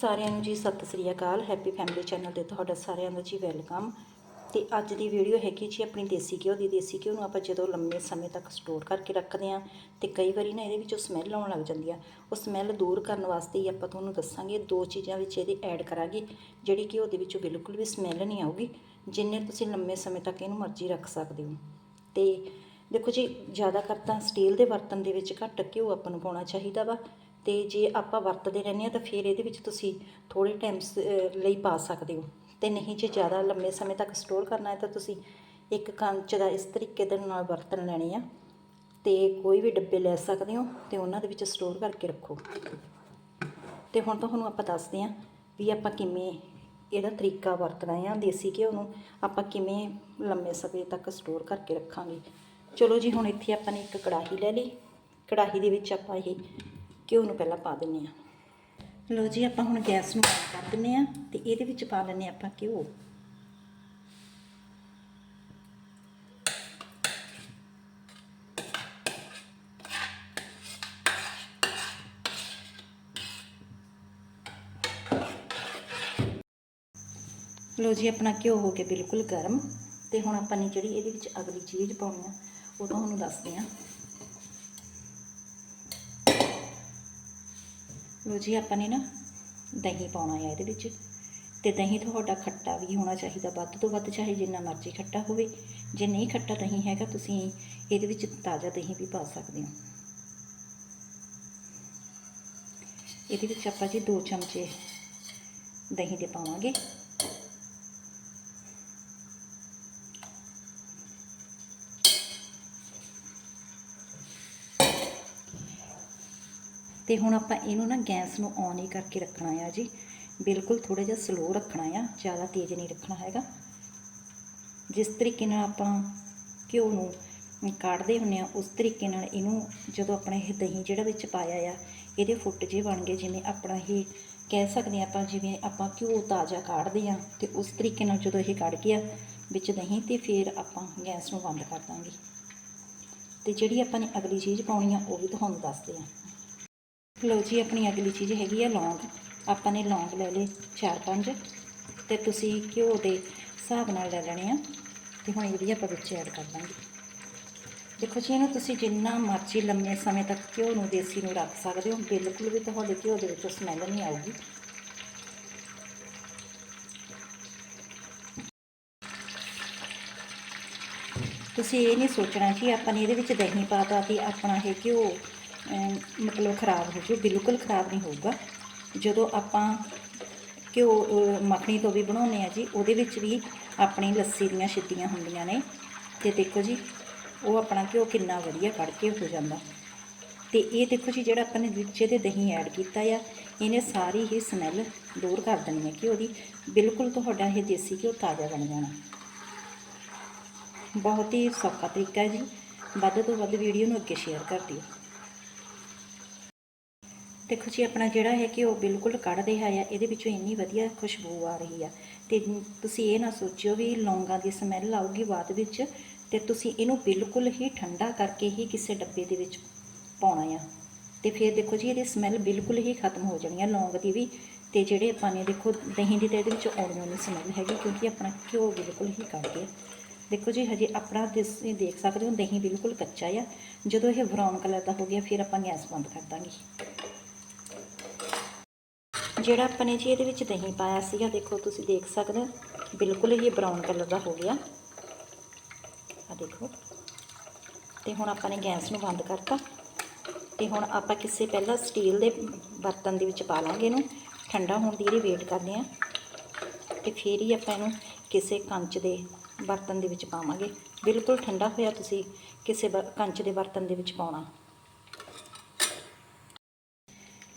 ਸਾਰਿਆਂ ਨੂੰ ਜੀ ਸਤਿ ਸ੍ਰੀ ਅਕਾਲ ਹੈਪੀ ਫੈਮਿਲੀ ਚੈਨਲ ਤੇ ਤੁਹਾਡਾ ਸਾਰਿਆਂ ਦਾ ਜੀ ਵੈਲਕਮ ਤੇ ਅੱਜ ਦੀ ਵੀਡੀਓ ਹੈਗੀ ਜੀ ਆਪਣੀ ਦੇਸੀ ਘਿਓ ਦੀ। ਦੇਸੀ ਘਿਓ ਨੂੰ ਆਪਾਂ ਜਦੋਂ ਲੰਮੇ ਸਮੇਂ ਤੱਕ ਸਟੋਰ ਕਰਕੇ ਰੱਖਦੇ ਆ ਤੇ ਕਈ ਵਾਰੀ ਨਾ ਇਹਦੇ ਵਿੱਚੋਂ ਸਮੈਲ ਆਉਣ ਲੱਗ ਜਾਂਦੀ ਆ। ਉਹ ਸਮੈਲ ਦੂਰ ਕਰਨ ਵਾਸਤੇ ਹੀ ਆਪਾਂ ਤੁਹਾਨੂੰ ਦੱਸਾਂਗੇ ਦੋ ਚੀਜ਼ਾਂ ਵਿੱਚ ਇਹਦੇ ਐਡ ਕਰਾਂਗੇ, ਜਿਹੜੀ ਘਿਓ ਦੇ ਵਿੱਚੋਂ ਬਿਲਕੁਲ ਵੀ ਸਮੈਲ ਨਹੀਂ ਆਊਗੀ, ਜਿੰਨੇ ਤੁਸੀਂ ਲੰਮੇ ਸਮੇਂ ਤੱਕ ਇਹਨੂੰ ਮਰਜ਼ੀ ਰੱਖ ਸਕਦੇ ਹੋ। ਤੇ ਦੇਖੋ ਜੀ, ਜ਼ਿਆਦਾਤਰ ਤਾਂ ਸਟੀਲ ਦੇ ਬਰਤਨ ਦੇ ਵਿੱਚ ਘੱਟ ਘਿਓ ਆਪਾਂ ਨੂੰ ਪਾਉਣਾ ਚਾਹੀਦਾ ਵਾ। ਤੇ ਜੇ ਆਪਾਂ ਵਰਤਦੇ ਰਹਿੰਦੇ ਆ ਤਾਂ ਫਿਰ ਇਹਦੇ ਵਿੱਚ ਤੁਸੀਂ ਥੋੜੇ ਟਾਈਮ ਲਈ ਪਾ ਸਕਦੇ ਹੋ। ਤੇ ਨਹੀਂ ਜੇ ਜ਼ਿਆਦਾ ਲੰਮੇ ਸਮੇਂ ਤੱਕ ਸਟੋਰ ਕਰਨਾ ਹੈ ਤਾਂ ਤੁਸੀਂ ਇੱਕ ਕੰਚ ਦਾ ਇਸ ਤਰੀਕੇ ਦੇ ਨਾਲ ਬਰਤਨ ਲੈਣੇ ਆ। ਤੇ ਕੋਈ ਵੀ ਡੱਬੇ ਲੈ ਸਕਦੇ ਹੋ ਤੇ ਉਹਨਾਂ ਦੇ ਵਿੱਚ ਸਟੋਰ ਕਰਕੇ ਰੱਖੋ। ਤੇ ਹੁਣ ਤੁਹਾਨੂੰ ਆਪਾਂ ਦੱਸਦੇ ਹਾਂ ਵੀ ਆਪਾਂ ਕਿਵੇਂ ਇਹਦਾ ਤਰੀਕਾ ਵਰਤਣਾ ਆ ਦੇਸੀ ਘਿਓ ਨੂੰ ਆਪਾਂ ਕਿਵੇਂ ਲੰਮੇ ਸਮੇਂ ਤੱਕ ਸਟੋਰ ਕਰਕੇ ਰੱਖਾਂਗੇ। ਚਲੋ ਜੀ, ਹੁਣ ਇੱਥੇ ਆਪਾਂ ਨੇ ਇੱਕ ਕੜਾਹੀ ਲੈ ਲਈ। ਕੜਾਹੀ ਦੇ ਵਿੱਚ ਆਪਾਂ ਇਹ ਘਿਓ ਨੂੰ ਪਹਿਲਾਂ ਪਾ ਦਿੰਨੇ ਆ ਲੋ ਜੀ, ਆਪਾਂ ਹੁਣ ਗੈਸ ਨੂੰ ਬੰਦ ਕਰ ਦਿੰਨੇ ਆ ਤੇ ਇਹਦੇ ਵਿੱਚ ਪਾ ਲੈਣੇ ਆਪਾਂ ਘਿਓ। ਲੋ ਜੀ, ਆਪਣਾ ਘਿਓ ਹੋ ਕੇ ਬਿਲਕੁਲ ਗਰਮ ਤੇ ਹੁਣ ਆਪਾਂ ਨੇ ਜਿਹੜੀ ਇਹਦੇ ਵਿੱਚ ਅਗਲੀ ਚੀਜ਼ ਪਾਉਣੀ ਆ, ਉਹ ਤੁਹਾਨੂੰ ਦੱਸਦੇ ਆ ਲੋ ਜੀ, ਆਪਾਂ ਨੇ ਨਾ ਦਹੀਂ ਪਾਉਣਾ ਹੈ ਇਹਦੇ ਵਿੱਚ। ਤੇ ਦਹੀਂ ਤੁਹਾਡਾ ਖੱਟਾ ਵੀ ਹੋਣਾ ਚਾਹੀਦਾ, ਵੱਧ ਤੋਂ ਵੱਧ ਚਾਹੇ ਜਿੰਨਾ ਮਰਜ਼ੀ ਖੱਟਾ ਹੋਵੇ। ਜੇ ਨਹੀਂ ਖੱਟਾ ਦਹੀਂ ਹੈਗਾ, ਤੁਸੀਂ ਇਹਦੇ ਵਿੱਚ ਤਾਜ਼ਾ ਦਹੀਂ ਵੀ ਪਾ ਸਕਦੇ ਹੋ। ਇਹਦੇ ਵਿੱਚ ਆਪਾਂ ਜੀ 2 ਚਮਚੇ ਦਹੀਂ ਦੇ ਪਾਵਾਂਗੇ। ਤੇ ਹੁਣ ਆਪਾਂ ਇਹਨੂੰ ਨਾ ਗੈਸ ਨੂੰ ਔਨ ਹੀ ਕਰਕੇ ਰੱਖਣਾ ਆ ਜੀ। ਬਿਲਕੁਲ ਥੋੜਾ ਜਿਹਾ ਸਲੋ ਰੱਖਣਾ ਆ, ਜ਼ਿਆਦਾ ਤੇਜ਼ ਨਹੀਂ ਰੱਖਣਾ ਹੈਗਾ। ਜਿਸ ਤਰੀਕੇ ਨਾਲ ਆਪਾਂ ਘਿਓ ਨੂੰ ਕੱਢਦੇ ਹੁੰਨੇ ਆ, ਉਸ ਤਰੀਕੇ ਨਾਲ ਇਹਨੂੰ ਜਦੋਂ ਆਪਣਾ ਇਹ ਦਹੀਂ ਜਿਹੜਾ ਵਿੱਚ ਪਾਇਆ ਆ, ਇਹਦੇ ਫੁੱਟ ਜੇ ਬਣ ਗਏ, ਜਿਵੇਂ ਆਪਣਾ ਇਹ ਕਹਿ ਸਕਦੇ ਆਪਾਂ, ਜਿਵੇਂ ਆਪਾਂ ਘਿਓ ਤਾਜ਼ਾ ਕਾੜਦੇ ਆ, ਤੇ ਉਸ ਤਰੀਕੇ ਨਾਲ ਜਦੋਂ ਇਹ ਕੱਢ ਗਿਆ ਵਿੱਚ ਦਹੀਂ ਤੇ ਫਿਰ ਆਪਾਂ ਗੈਸ ਨੂੰ ਬੰਦ ਕਰ ਦਾਂਗੇ। ਤੇ ਜਿਹੜੀ ਆਪਾਂ ਨੇ ਅਗਲੀ ਚੀਜ਼ ਪਾਉਣੀ ਆ, ਉਹ ਵੀ ਤੁਹਾਨੂੰ ਦੱਸਦੇ ਆ। ਲਓ ਜੀ, ਆਪਣੀ ਅਗਲੀ ਚੀਜ਼ ਹੈਗੀ ਆ ਲੌਂਗ। ਆਪਾਂ ਨੇ ਲੌਂਗ ਲੈ ਲਏ 4-5 ਤੇ ਤੁਸੀਂ ਘਿਓ ਦੇ ਹਿਸਾਬ ਨਾਲ ਲੈ ਲੈਣੇ ਆ। ਤੇ ਹੁਣ ਇਹ ਆਪਾਂ ਵਿੱਚ ਐਡ ਕਰ ਦਾਂਗੇ। ਦੇਖੋ ਜੀ, ਇਹਨੂੰ ਤੁਸੀਂ ਜਿੰਨਾ ਮਰਜ਼ੀ ਲੰਮੇ ਸਮੇਂ ਤੱਕ ਘਿਓ ਨੂੰ ਦੇਸੀ ਨੂੰ ਰੱਖ ਸਕਦੇ ਹੋ। ਬਿਲਕੁਲ ਵੀ ਤੁਹਾਡੇ ਘਿਓ ਦੇ ਵਿੱਚੋਂ ਸਮੈਲ ਨਹੀਂ ਆਊਗੀ। ਤੁਸੀਂ ਇਹ ਨਹੀਂ ਸੋਚਣਾ ਕਿ ਆਪਾਂ ਨੇ ਇਹਦੇ ਵਿੱਚ ਦਹੀਂ ਪਾਤਾ ਤੇ ਆਪਣਾ ਇਹ ਘਿਓ। ਮਤਲਬ ਖਰਾਬ ਹੋ ਜੂ, ਬਿਲਕੁਲ ਖਰਾਬ ਨਹੀਂ ਹੋਊਗਾ। ਜਦੋਂ ਆਪਾਂ ਘਿਓ ਮੱਖਣੀ ਤੋਂ ਵੀ ਬਣਾਉਂਦੇ ਆ ਜੀ, ਉਹਦੇ ਵਿੱਚ ਵੀ ਆਪਣੀ ਲੱਸੀ ਦੀਆਂ ਛਿੱਟੀਆਂ ਹੁੰਦੀਆਂ ਨੇ। ਤੇ ਦੇਖੋ ਜੀ, ਉਹ ਆਪਣਾ ਘਿਓ ਕਿੰਨਾ ਵਧੀਆ ਕੱਢ ਕੇ ਹੋ ਜਾਂਦਾ। ਤੇ ਇਹ ਦੇਖੋ ਜੀ, ਜਿਹੜਾ ਆਪਾਂ ਨੇ ਵਿੱਚ ਇਹਦੇ ਦਹੀਂ ਐਡ ਕੀਤਾ ਆ, ਇਹਨੇ ਸਾਰੀ ਹੀ ਸਮੈਲ ਦੂਰ ਕਰ ਦੇਣੀ ਹੈ ਘਿਓ ਦੀ। ਬਿਲਕੁਲ ਤੁਹਾਡਾ ਇਹ ਦੇਸੀ ਘਿਓ ਤਾਜ਼ਾ ਬਣ ਜਾਣਾ। ਬਹੁਤ ਹੀ ਸੌਖਾ ਤਰੀਕਾ ਹੈ ਜੀ। ਵੱਧ ਤੋਂ ਵੱਧ ਵੀਡੀਓ ਨੂੰ ਅੱਗੇ ਸ਼ੇਅਰ ਕਰ ਦਿਓ। ਦੇਖੋ ਜੀ, ਆਪਣਾ ਜਿਹੜਾ ਹੈ ਕਿ ਉਹ ਬਿਲਕੁਲ ਕੱਢ ਰਿਹਾ ਆ ਇਹਦੇ ਵਿੱਚੋਂ ਇੰਨੀ ਵਧੀਆ ਖੁਸ਼ਬੂ ਆ ਰਹੀ ਆ ਤੇ ਤੁਸੀਂ ਇਹ ਨਾ ਸੋਚਿਓ ਵੀ ਲੌਂਗਾਂ ਦੀ ਸਮੈਲ ਆਊਗੀ ਬਾਅਦ ਵਿੱਚ ਤੇ ਤੁਸੀਂ ਇਹਨੂੰ ਬਿਲਕੁਲ ਹੀ ਠੰਡਾ ਕਰਕੇ ਹੀ ਕਿਸੇ ਡੱਬੇ ਦੇ ਵਿੱਚ ਪਾਉਣਾ ਆ। ਤੇ ਫਿਰ ਦੇਖੋ ਜੀ, ਇਹਦੀ ਸਮੈਲ ਬਿਲਕੁਲ ਹੀ ਖਤਮ ਹੋ ਜਾਣੀ ਆ ਲੌਂਗ ਦੀ ਵੀ। ਤੇ ਜਿਹੜੇ ਆਪਾਂ ਨੇ ਦੇਖੋ, ਦਹੀਂ ਦੀ ਤੇ ਇਹਦੇ ਵਿੱਚ ਆਉਣੀ ਨਹੀਂ ਸਮੈਲ ਹੈਗੀ ਕਿਉਂਕਿ ਆਪਣਾ ਘਿਓ ਬਿਲਕੁਲ ਹੀ ਕੱਢ ਗਿਆ ਦੇਖੋ ਜੀ, ਹਜੇ ਆਪਣਾ ਤੁਸੀਂ ਦੇਖ ਸਕਦੇ ਹੋ ਦਹੀਂ ਬਿਲਕੁਲ ਕੱਚਾ ਆ। ਜਦੋਂ ਇਹ ਬਰਾਊਨ ਕਲਰ ਦਾ ਹੋ ਗਿਆ, ਫਿਰ ਆਪਾਂ ਗੈਸ ਬੰਦ ਕਰ ਦਾਂਗੇ। ਜਿਹੜਾ ਆਪਾਂ ਨੇ ਜੀ ਇਹਦੇ ਵਿੱਚ ਦਹੀਂ ਪਾਇਆ ਸੀਗਾ, ਦੇਖੋ ਤੁਸੀਂ ਦੇਖ ਸਕਦੇ ਹੋ, ਬਿਲਕੁਲ ਹੀ ਬਰਾਊਨ ਕਲਰ ਦਾ ਹੋ ਗਿਆ। ਆ ਦੇਖੋ। ਤੇ ਹੁਣ ਆਪਾਂ ਨੇ ਗੈਸ ਨੂੰ ਬੰਦ ਕਰਤਾ। ਤੇ ਹੁਣ ਆਪਾਂ ਕਿਸੇ ਪਹਿਲਾਂ ਸਟੀਲ ਦੇ ਬਰਤਨ ਦੇ ਵਿੱਚ ਪਾ ਲਾਂਗੇ ਇਹਨੂੰ। ਠੰਡਾ ਹੋਣ ਦੀ ਇਹਦੀ ਵੇਟ ਕਰਦੇ ਆ ਤੇ ਫਿਰ ਹੀ ਆਪਾਂ ਇਹਨੂੰ ਕਿਸੇ ਕੰਚ ਦੇ ਬਰਤਨ ਦੇ ਵਿੱਚ ਪਾਵਾਂਗੇ। ਬਿਲਕੁਲ ਠੰਡਾ ਹੋਇਆ ਤੁਸੀਂ ਕਿਸੇ ਬਰ- ਕੰਚ ਦੇ ਬਰਤਨ ਦੇ ਵਿੱਚ ਪਾਉਣਾ।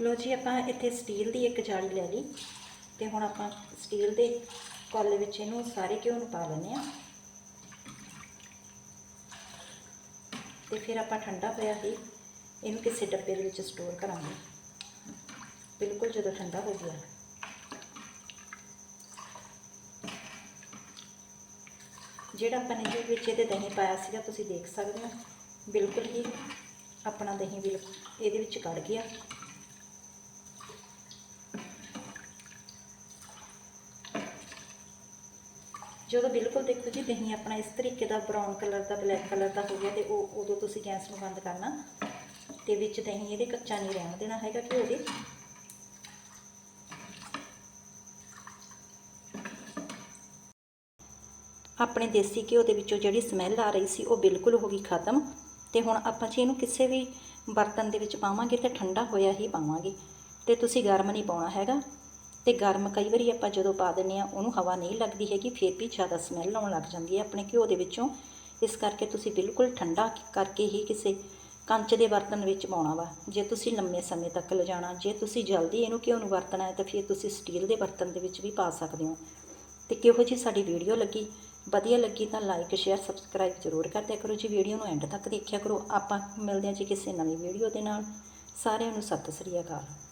ਲੋ ਜੀ, ਆਪਾਂ ਇੱਥੇ ਸਟੀਲ ਦੀ ਇੱਕ ਜਾਲੀ ਲੈ ਲਈ ਤੇ ਹੁਣ ਆਪਾਂ ਸਟੀਲ ਦੇ ਕੋਲੇ ਵਿੱਚ ਇਹਨੂੰ ਸਾਰੇ ਘਿਓ ਨੂੰ ਪਾ ਲੈਂਦੇ ਆ ਤੇ ਫਿਰ ਆਪਾਂ ਠੰਡਾ ਹੋਇਆ ਹੀ ਇਹਨੂੰ ਕਿਸੇ ਡੱਬੇ ਦੇ ਵਿੱਚ ਸਟੋਰ ਕਰਾਂਗੇ। ਬਿਲਕੁਲ ਜਦੋਂ ਠੰਡਾ ਹੋ ਗਿਆ। ਜਿਹੜਾ ਆਪਾਂ ਨੇ ਜੀ ਵਿੱਚ ਇਹਦੇ ਦਹੀਂ ਪਾਇਆ ਸੀਗਾ, ਤੁਸੀਂ ਦੇਖ ਸਕਦੇ ਹੋ। ਬਿਲਕੁਲ ਹੀ ਆਪਣਾ ਦਹੀਂ ਬਿਲਕੁਲ ਇਹਦੇ ਵਿੱਚ ਕੱਢ ਗਿਆ। ਜਦੋਂ ਬਿਲਕੁਲ ਦੇਖੋ ਜੀ ਦਹੀਂ ਆਪਣਾ ਇਸ ਤਰੀਕੇ ਦਾ ਬਰਾਊਨ ਕਲਰ ਦਾ ਬਲੈਕ ਕਲਰ ਦਾ ਹੋ ਗਿਆ ਤੇ ਉਹ ਉਦੋਂ ਤੁਸੀਂ ਗੈਸ ਨੂੰ ਬੰਦ ਕਰਨਾ। ਤੇ ਵਿੱਚ ਦਹੀਂ ਇਹਦੇ ਕੱਚਾ ਨਹੀਂ ਰਹਿਣ ਦੇਣਾ ਹੈਗਾ ਘਿਓ ਦੇ ਆਪਣੇ ਦੇਸੀ ਘਿਓ ਦੇ ਵਿੱਚੋਂ ਜਿਹੜੀ ਸਮੈਲ ਆ ਰਹੀ ਸੀ ਉਹ ਬਿਲਕੁਲ ਹੋ ਗਈ ਖਤਮ। ਤੇ ਹੁਣ ਆਪਾਂ ਜੀ ਇਹਨੂੰ ਕਿਸੇ ਵੀ ਬਰਤਨ ਦੇ ਵਿੱਚ ਪਾਵਾਂਗੇ ਤੇ ਠੰਡਾ ਹੋਇਆ ਹੀ ਪਾਵਾਂਗੇ। ਤੇ ਤੁਸੀਂ ਗਰਮ ਨਹੀਂ ਪਾਉਣਾ ਹੈਗਾ। ਤੇ ਗਰਮ ਕਈ ਵਾਰੀ ਆਪਾਂ ਜਦੋਂ ਪਾ ਦਿੰਨੇ ਆ ਉਹਨੂੰ ਹਵਾ ਨਹੀਂ ਲੱਗਦੀ ਹੈਗੀ, ਫਿਰ ਵੀ ਜ਼ਿਆਦਾ ਸਮੈਲ ਆਉਣ ਲੱਗ ਜਾਂਦੀ ਹੈ ਆਪਣੇ ਘਿਓ ਦੇ ਵਿੱਚੋਂ। ਇਸ ਕਰਕੇ ਤੁਸੀਂ ਬਿਲਕੁਲ ਠੰਡਾ ਕਰਕੇ ਹੀ ਕਿਸੇ ਕੰਚ ਦੇ ਬਰਤਨ ਵਿੱਚ ਪਾਉਣਾ ਵਾ। ਜੇ ਤੁਸੀਂ ਲੰਮੇ ਸਮੇਂ ਤੱਕ ਲਿਜਾਣਾ, ਜੇ ਤੁਸੀਂ ਜਲਦੀ ਇਹਨੂੰ ਘਿਓ ਨੂੰ ਵਰਤਣਾ ਹੈ, ਤਾਂ ਫਿਰ ਤੁਸੀਂ ਸਟੀਲ ਦੇ ਬਰਤਨ ਦੇ ਵਿੱਚ ਵੀ ਪਾ ਸਕਦੇ ਹੋ। ਤੇ ਕਿਹੋ ਜੀ ਸਾਡੀ ਵੀਡੀਓ ਲੱਗੀ, ਵਧੀਆ ਲੱਗੀ ਤਾਂ ਲਾਈਕ ਸ਼ੇਅਰ ਸਬਸਕ੍ਰਾਈਬ ਜ਼ਰੂਰ ਕਰਦਿਆ ਕਰੋ। ਜੀ ਵੀਡੀਓ ਨੂੰ ਐਂਡ ਤੱਕ ਦੇਖਿਆ ਕਰੋ, ਆਪਾਂ ਮਿਲਦੇ ਹਾਂ ਜੀ ਕਿਸੇ ਨਵੀਂ ਵੀਡੀਓ ਦੇ ਨਾਲ। ਸਾਰਿਆਂ ਨੂੰ ਸਤਿ ਸ੍ਰੀ ਅਕਾਲ।